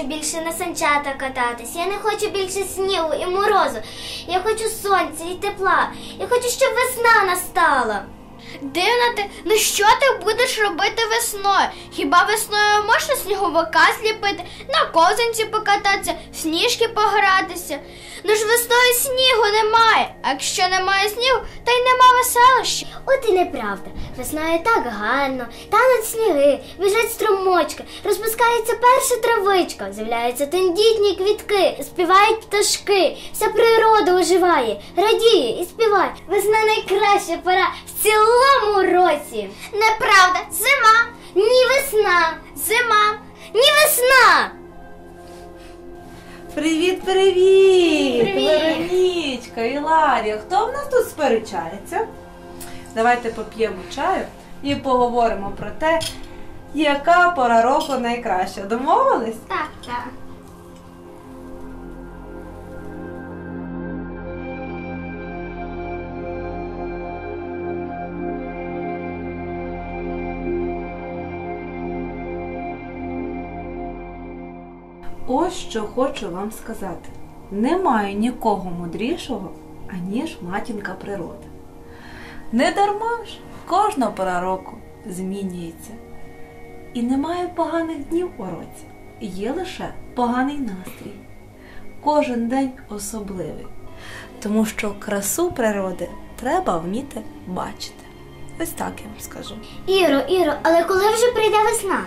хочу більше на санчата кататись, я не хочу більше снігу і морозу. Я хочу сонця і тепла. Я хочу, щоб весна настала. Дивно ти, ну що ти будеш робити весною? Хіба весною можна сніговика зліпити, на козинці покататися, в сніжки погратися? Ну ж весною снігу немає. А якщо немає снігу, та й нема веселощів. От і неправда. Весною так гарно, тануть сніги, біжать струмочки, розпускається перша травичка, з'являються тендітні квітки, співають пташки, вся природа оживає, радіє і співає. Весна найкраща пора в цілому році. Неправда, зима, Ні весна, зима. ні весна. Привіт, привіт! Привіт! Веронічка, Іларія. Хто в нас тут сперечається? Давайте поп'ємо чаю і поговоримо про те, яка пора року найкраща. Домовились? Так, так. Ось що хочу вам сказати. Немає нікого мудрішого, аніж матінка природа. Не дарма ж кожна пора року змінюється. І немає поганих днів у році, є лише поганий настрій. Кожен день особливий, тому що красу природи треба вміти бачити. Ось так я вам скажу. Іро, Іро, але коли вже прийде весна?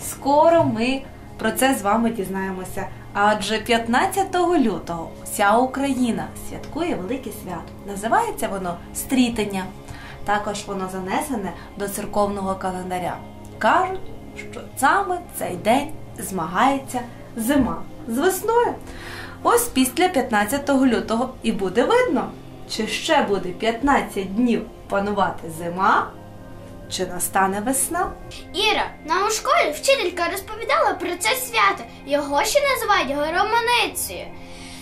Скоро ми про це з вами дізнаємося. Адже 15 лютого вся Україна святкує велике свято. Називається воно Стрітення. Також воно занесене до церковного календаря. Кажуть, що саме цей день змагається зима з весною. Ось після 15 лютого і буде видно, чи ще буде 15 днів панувати зима, чи настане весна. Іра, нам у школі вчителька розповідала про це свято. Його ще називають громаницею.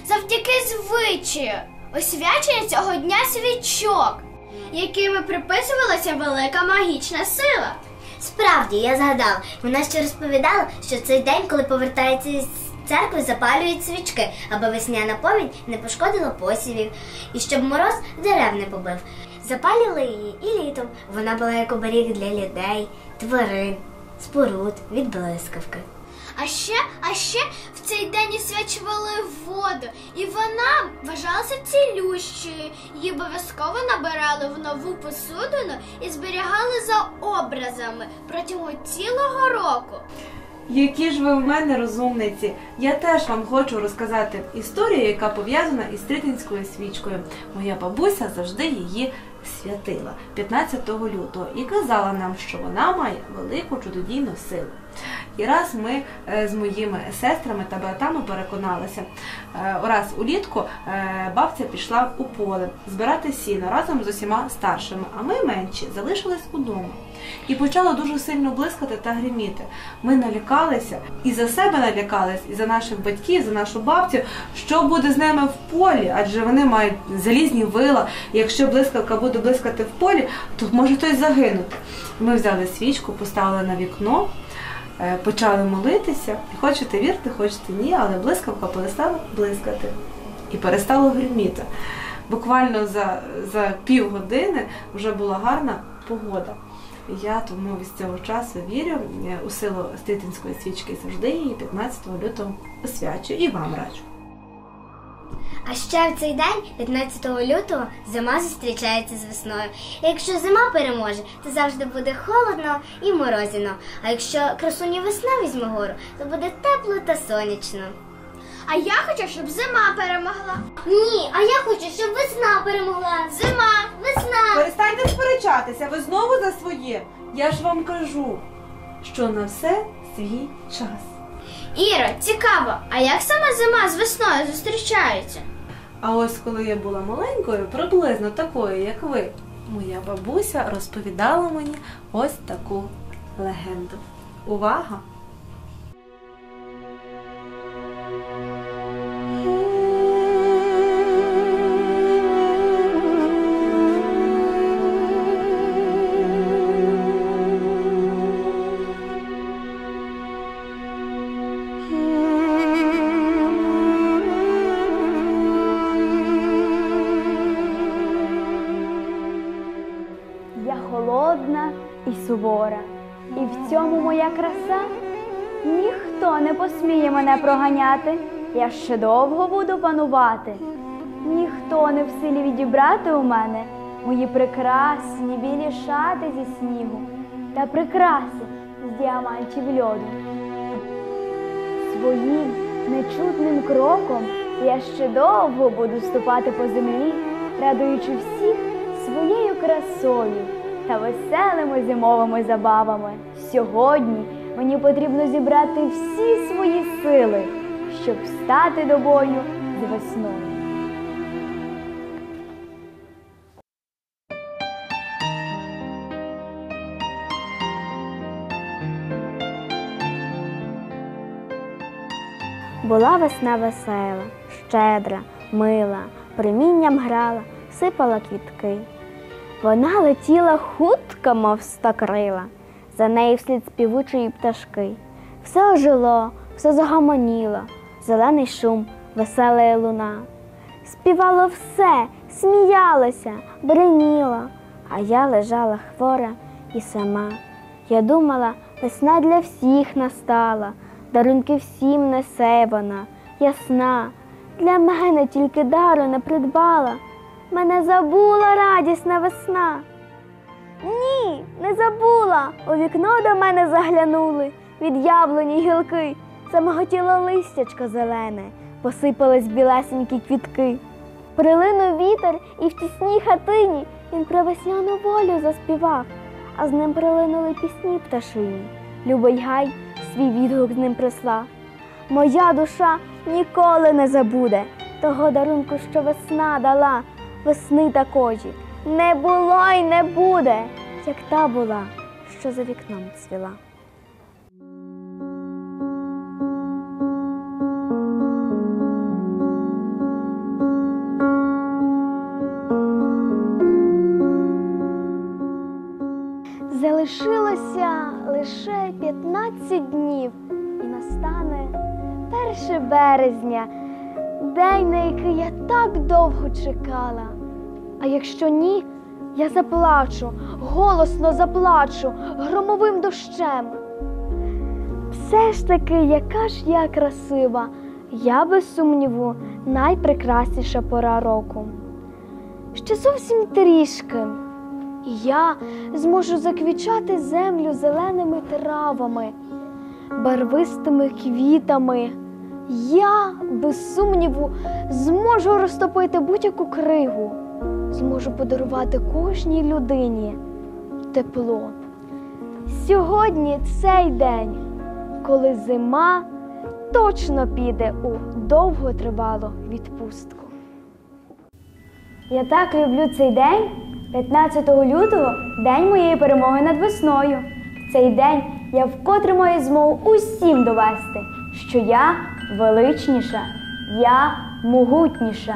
Завдяки звичаю освячення цього дня свічок, якими приписувалася велика магічна сила. Справді, я згадала, вона ще розповідала, що цей день, коли повертається із церкви, запалюють свічки, аби весняна повінь не пошкодила посівів, і щоб мороз дерев не побив. Запалювали її і літом. Вона була як оберіг для людей, тварин, споруд від блискавки. А ще, а ще в цей день освячували воду, і вона вважалася цілющою. Її обов'язково набирали в нову посудину і зберігали за образами протягом цілого року. Які ж ви в мене розумниці? Я теж вам хочу розказати історію, яка пов'язана із Тритинською свічкою. Моя бабуся завжди її святила 15 лютого і казала нам, що вона має велику чудодійну силу. І раз ми е, з моїми сестрами та братами переконалися, е, раз улітку е, бабця пішла у поле збирати сіно разом з усіма старшими, а ми менші залишились удома. І почало дуже сильно блискати та гриміти. Ми налякалися і за себе налякались, і за наших батьків, і за нашу бабцю, що буде з ними в полі, адже вони мають залізні вила. Якщо блискавка буде блискати в полі, то може хтось загинути. Ми взяли свічку, поставили на вікно, почали молитися. Хочете вірте, хочете ні, але блискавка перестала блискати і перестало гриміти. Буквально за, за півгодини вже була гарна погода. Я тому з цього часу вірю е, у силу Ститинської свічки завжди її 15 лютого освячую і вам раджу. А ще в цей день, 15 лютого, зима зустрічається з весною. І якщо зима переможе, то завжди буде холодно і морозяно. А якщо красуні весна візьме гору, то буде тепло та сонячно. А я хочу, щоб зима перемогла. Ні, а я хочу, щоб весна перемогла. Зима! Весна! Перестаньте сперечатися, ви знову за своє. Я ж вам кажу, що на все свій час. Іро, цікаво, а як саме зима з весною зустрічається? А ось коли я була маленькою, приблизно такою, як ви, моя бабуся розповідала мені ось таку легенду. Увага! Сувора. І в цьому моя краса. Ніхто не посміє мене проганяти, я ще довго буду панувати. Ніхто не в силі відібрати у мене мої прекрасні білі шати зі снігу та прикраси з діамантів льоду. Своїм нечутним кроком я ще довго буду ступати по землі, радуючи всіх своєю красою та веселими зимовими забавами. Сьогодні мені потрібно зібрати всі свої сили, щоб встати до бою з весною. Була весна весела, щедра, мила, примінням грала, сипала квітки. Вона летіла хутко, мов стокрила, за нею вслід співучої пташки. Все ожило, все загомоніло, зелений шум, весела луна. Співало все, сміялося, бриніло, а я лежала хвора і сама. Я думала, весна для всіх настала, дарунки всім несе вона, ясна. Для мене тільки дару не придбала. Мене забула радісна весна. Ні, не забула. У вікно до мене заглянули від яблуні гілки. Замоготіло листячко зелене, посипались білесенькі квітки. Прилинув вітер і в тісній хатині він про весняну волю заспівав, а з ним прилинули пісні пташині. Любий гай свій відгук з ним прислав. Моя душа ніколи не забуде того дарунку, що весна дала, весни такої. Не було й не буде, як та була, що за вікном цвіла. Залишилося лише 15 днів, і настане 1 березня, день, на який я так довго чекала. А якщо ні, я заплачу, голосно заплачу громовим дощем. Все ж таки, яка ж я красива, я без сумніву найпрекрасніша пора року. Ще зовсім трішки. Я зможу заквічати землю зеленими травами, барвистими квітами. Я, без сумніву, зможу розтопити будь-яку кригу, зможу подарувати кожній людині тепло. Сьогодні цей день, коли зима точно піде у довготривалу відпустку. Я так люблю цей день. 15 лютого день моєї перемоги над весною. В цей день я вкотре маю змогу усім довести, що я величніша, я могутніша,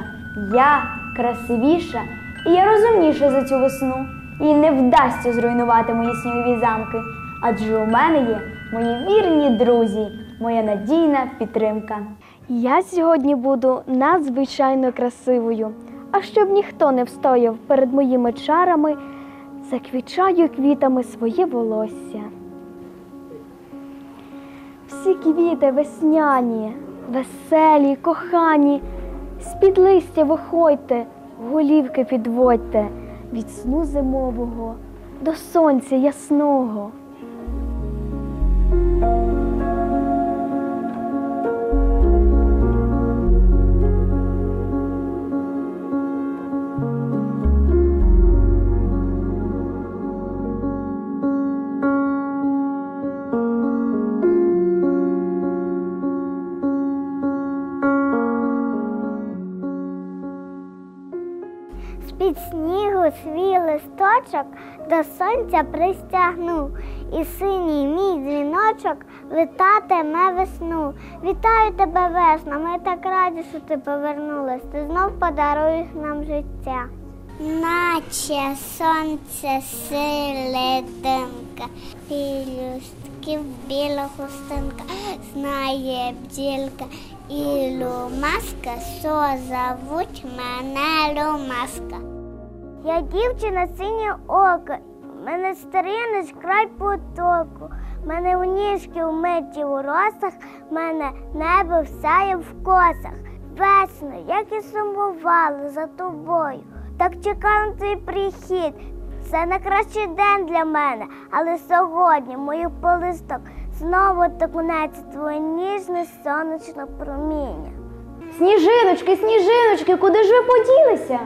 я красивіша і я розумніша за цю весну. Їй не вдасться зруйнувати мої снігові замки, адже у мене є мої вірні друзі, моя надійна підтримка. Я сьогодні буду надзвичайно красивою. А щоб ніхто не встояв перед моїми чарами, заквічаю квітами своє волосся. Всі квіти весняні, веселі, кохані, з-під листя виходьте, голівки підводьте від сну зимового до сонця ясного. До сонця пристягнув, і синій мій дзвіночок вітатиме весну. Вітаю тебе, весна, ми так раді, що ти повернулась. Ти знов подаруєш нам життя. Наче сонце силитинка, пілюстків біла хустинка, знає бджілка і лумаска, що зовуть мене Лумаска. Я дівчина синє око, мене стрінеш край потоку, мене у ніжки вмиті у росах, мене небо всяє в косах. Весно, як і сумувала за тобою, так чекав на твій прихід. Це найкращий день для мене, але сьогодні моїх полисток знову торкнеться твоє ніжне сонячне проміння. Сніжиночки, сніжиночки, куди ж ви поділися?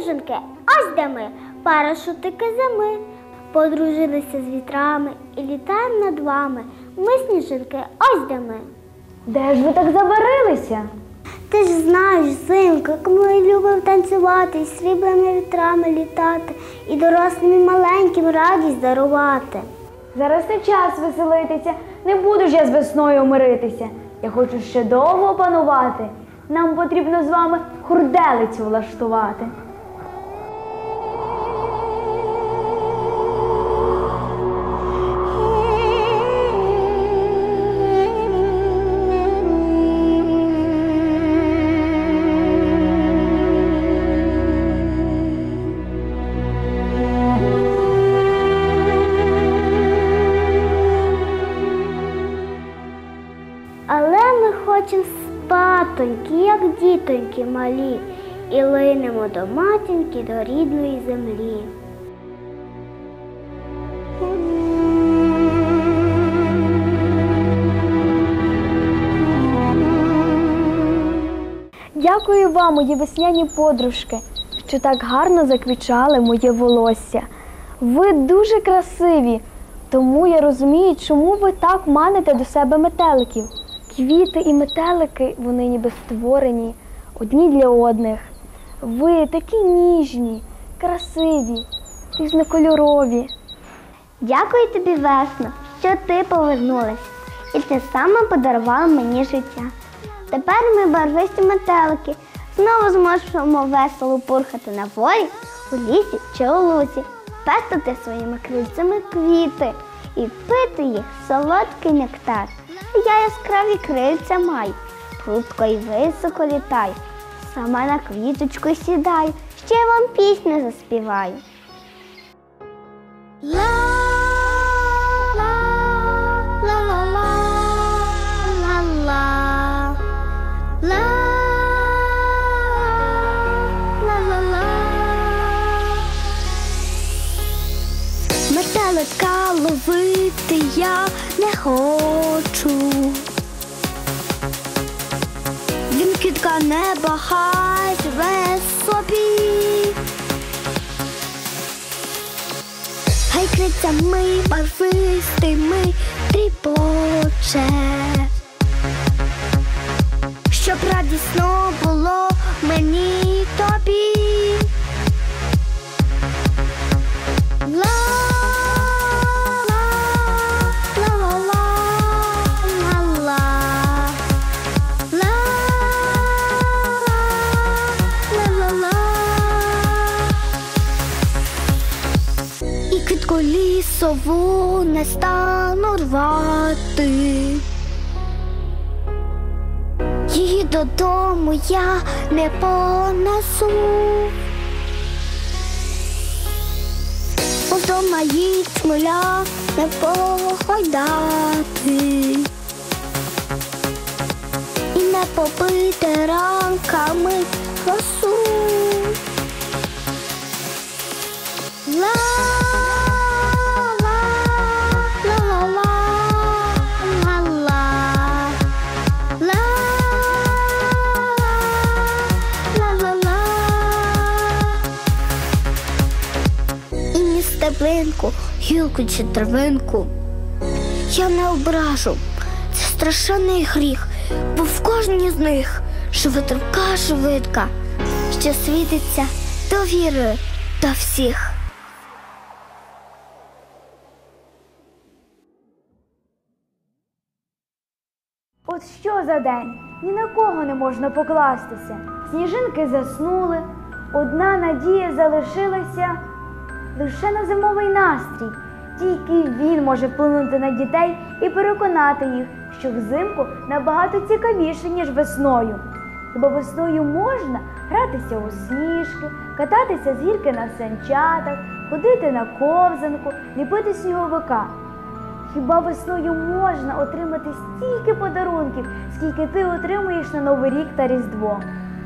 Сніжинки, ось де ми, парашутики зими. Подружилися з вітрами і літаємо над вами. Ми, сніжинки, ось де ми. Де ж ви так забарилися? Ти ж знаєш, зимку, як ми любимо танцювати, і срібними вітрами літати, і дорослим і маленьким радість дарувати. Зараз не час веселитися, не буду ж я з весною миритися. Я хочу ще довго панувати. Нам потрібно з вами хурделицю влаштувати. Спатоньки, як дітоньки малі, і линемо до матінки, до рідної землі. Дякую вам, мої весняні подружки, що так гарно заквічали моє волосся. Ви дуже красиві, тому я розумію, чому ви так маните до себе метеликів. Квіти і метелики, вони ніби створені одні для одних. Ви такі ніжні, красиві, різнокольорові. Дякую тобі, Весно, що ти повернулась, і ти саме подарувала мені життя. Тепер ми барвисті метелики знову зможемо весело пурхати на волі, у лісі чи у лузі, пестити своїми крильцями квіти і пити їх солодкий нектар. Я яскраві крильця маю, прудко і високо літаю, сама на квіточку сідаю, ще вам пісню заспіваю. Метелика ловити я не хочу. Квітка не багай, живе собі. Гай криця ми, барвистий ми, тріпоче. Лісову не стану рвати. Її додому я не понесу. Вдома їй чмиля не погойдати. І не попити ранками росу. Ла гілку чи травинку я не ображу. Це страшенний гріх, бо в кожній з них тонка швидка, що світиться довірою до всіх. От що за день? Ні на кого не можна покластися. Сніжинки заснули, одна надія залишилася лише на зимовий настрій. Тільки він може вплинути на дітей і переконати їх, що взимку набагато цікавіше, ніж весною. Бо весною можна гратися у сніжки, кататися з гірки на санчатах, ходити на ковзанку, ліпити сніговика. Хіба весною можна отримати стільки подарунків, скільки ти отримуєш на Новий рік та Різдво?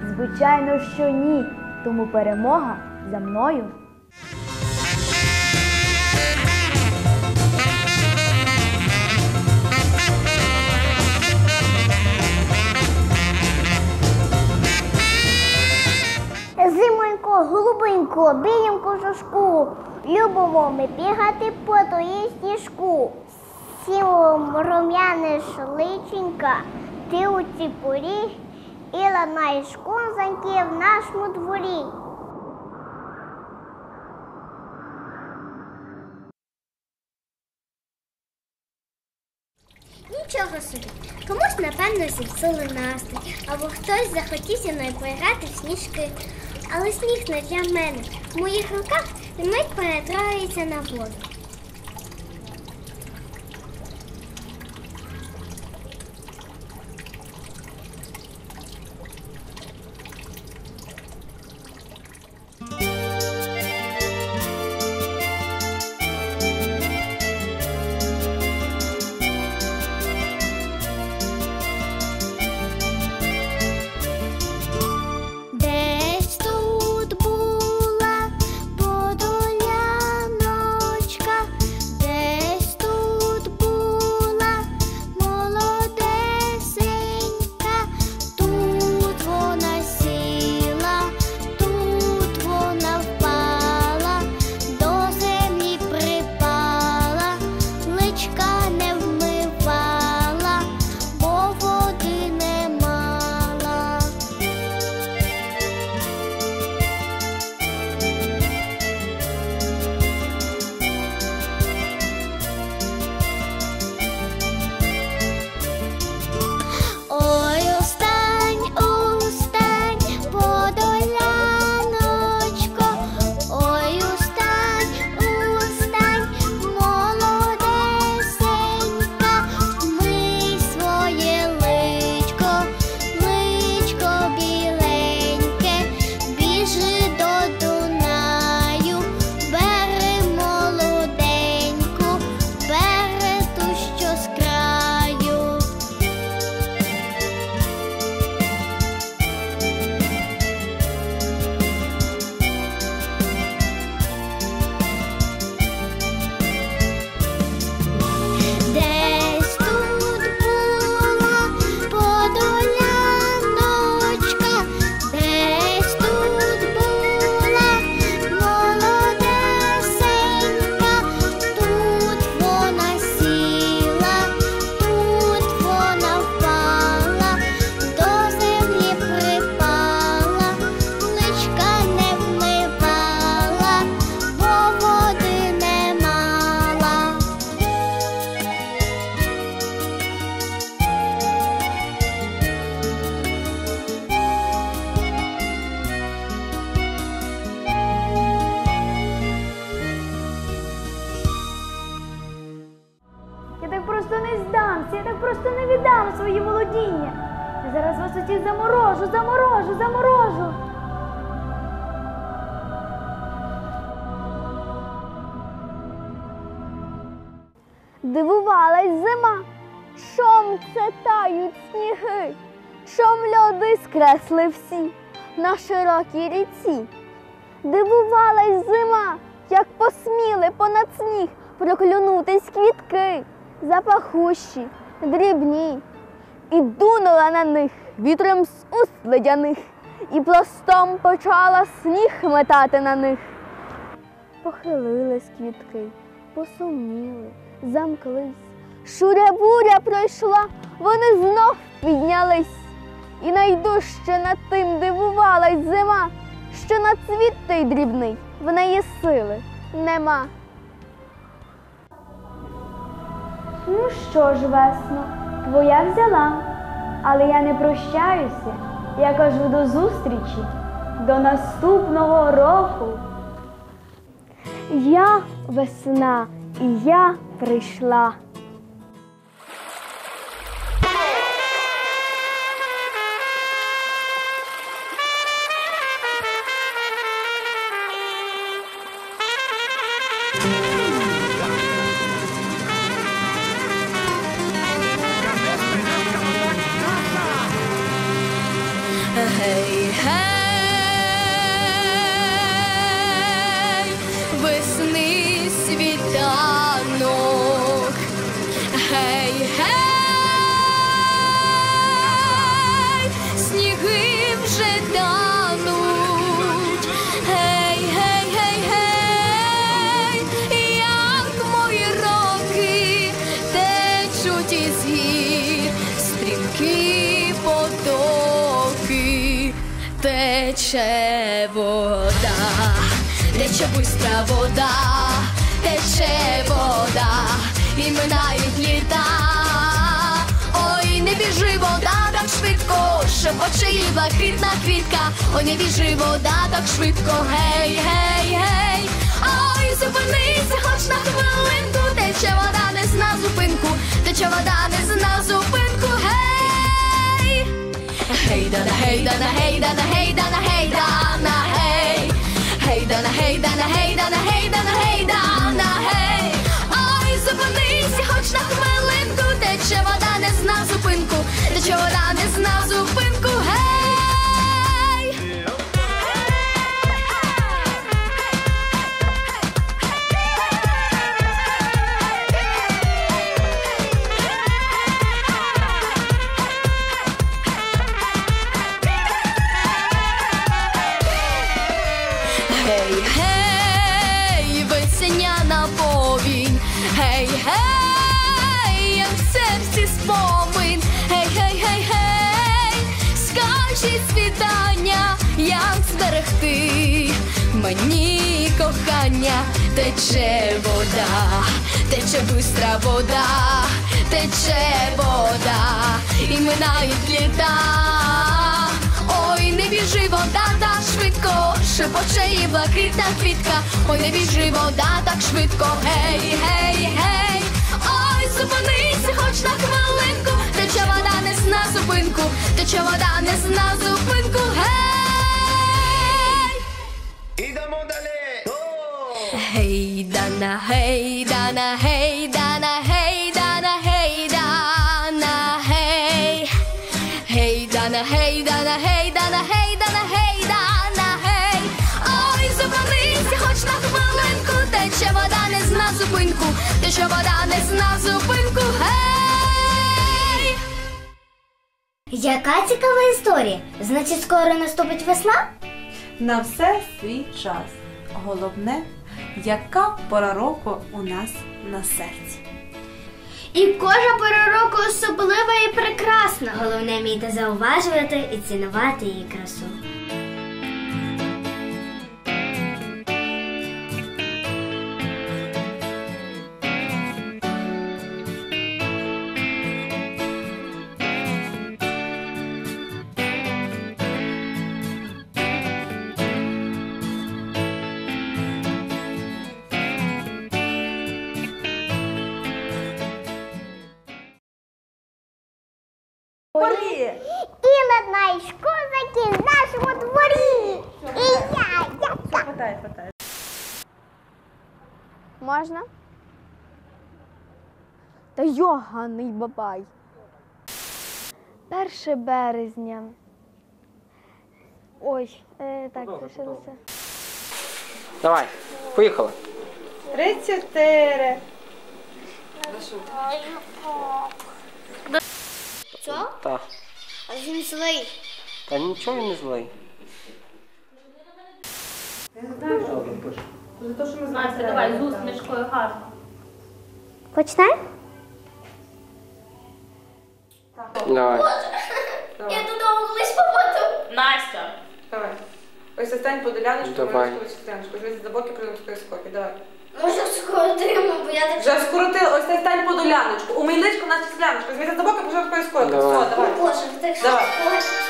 Звичайно, що ні. Тому перемога за мною. Любимо ми бігати по твоїй сніжку. Сілом рум'яне личенька, ти у ці порі і ладнаєш конзаньки в нашому дворі. Нічого собі. Комусь, напевно, зіпсули настрій, або хтось захотів зі мною поіграти в сніжки. Але сніг не для мене. В моїх руках він мить перетворюється на воду. Так просто не віддам свої володіння. Я зараз вас усіх заморожу, заморожу, заморожу. Дивувалась зима, чом це тають сніги, чом льоди скресли всі на широкій ріці. Дивувалась зима, як посміли понад сніг проклюнутись квітки, запахущі, дрібні, і дунула на них вітром з уст ледяних, і пластом почала сніг метати на них. Похилились квітки, посумніли, замклись. Шуря буря пройшла, вони знов піднялись. І найдужче над тим дивувалась зима, що на цвіт той дрібний в неї сили нема. Ну що ж, весно, твоя взяла, але я не прощаюся. Я кажу до зустрічі, до наступного року. Я весна, і я прийшла. Гей, гей, тече вода, тече бистра вода, тече вода, і минають літа. Ой, не біжи вода так швидко, шепоче їй блакитна квітка. Ой, не біжи вода так швидко, гей, гей, гей. Ой, зупинися, хоч на хвилинку, тече вода не зна зупинку, тече вода не зна зупинку, гей. Гей, дана, гей, дана, гей, дана, гей, дана, гей, гейдана, гей. Ой, зупинися, хоч на хвилинку, тече вода не зна зупинку, тече вода не зна зупинку, Гей, весняна повінь, гей, гей, як в серці спомин, гей, гей, гей, гей, скажіть світання, як зберегти мені кохання, тече вода, тече бистра вода, тече вода, і минають літа. Ой, не біжи вода так швидко, шепоче її блакитна квітка. Ой, не біжи вода так швидко, гей, гей, гей. Ой, зупинися, хоч на хвилинку, тече вода не зна зупинку, тече вода не зна зупинку, гей. Ідемо далі! Гей, дана, гей, дана, гей, дана, тече вода не зна зупинку, гей. Яка цікава історія? Значить, скоро наступить весна? На все свій час. Головне, яка пора року у нас на серці. І кожна пора року особлива і прекрасна. Головне вміти зауважувати і цінувати її красу. І над нею козаки в нашому дворі. І я, я, я. Хватай, хватай. Можна? Та йоганий бабай. 1 березня. Ой, е, так, лишилося. Давай, поїхали. 34. Що? Так. А він злий. Та нічого він не злий. Почнемо? Давай. Я додому колись попаду. Настя. Давай. Ось стань по доляночку, Давай. ми сестряночку. Візьми за боки прийдемо скопі. Давай. Може, скоротимо, бо я так Вже скоротила, ось цей стань по доляночку. У миличку у нас сестряночка. Візьми за боки, прийдемо скопі. Давай. Все, давай. Боже, так Давай. швидко.